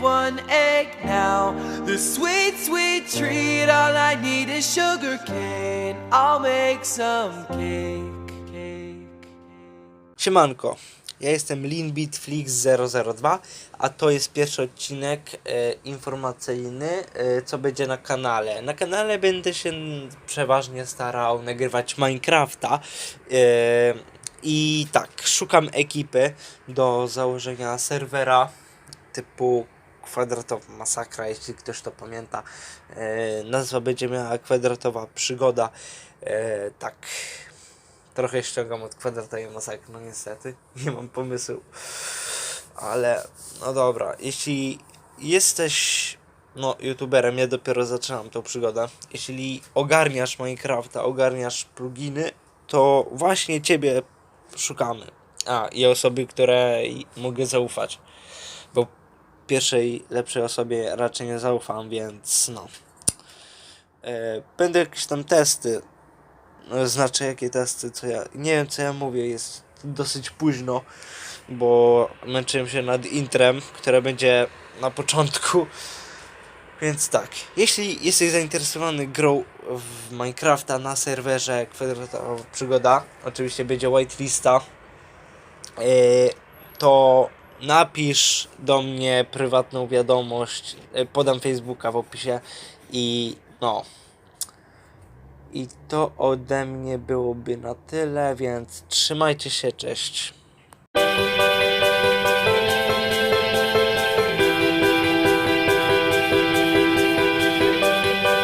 one egg now. The sweet, sweet treat, all I need is sugar cane. I'll make some cake. cake. Siemanko, ja jestem LinBitFlix002, a to jest pierwszy odcinek e, informacyjny, e, co będzie na kanale. Na kanale będę się przeważnie starał nagrywać Minecrafta e, i tak, szukam ekipy do założenia serwera typu kwadratowa masakra, jeśli ktoś to pamięta. E, nazwa będzie miała kwadratowa przygoda. E, tak, Trochę ściągam od kwadratowej masakry, no niestety. Nie mam pomysłu. Ale, no dobra. Jeśli jesteś, no, youtuberem, ja dopiero zaczynam tą przygodę. Jeśli ogarniasz Minecrafta, ogarniasz pluginy, to właśnie ciebie szukamy. A, i osoby, której mogę zaufać. Bo pierwszej, lepszej osobie raczej nie zaufam, więc no. E, Będą jakieś tam testy no, znaczy jakie testy, co ja. Nie wiem co ja mówię, jest dosyć późno, bo męczyłem się nad intrem, które będzie na początku. Więc tak, jeśli jesteś zainteresowany grą w Minecrafta na serwerze kwadratowa przygoda, oczywiście będzie whitelista, yy, to napisz do mnie prywatną wiadomość, yy, podam Facebooka w opisie i no, i to ode mnie byłoby na tyle, więc trzymajcie się, cześć.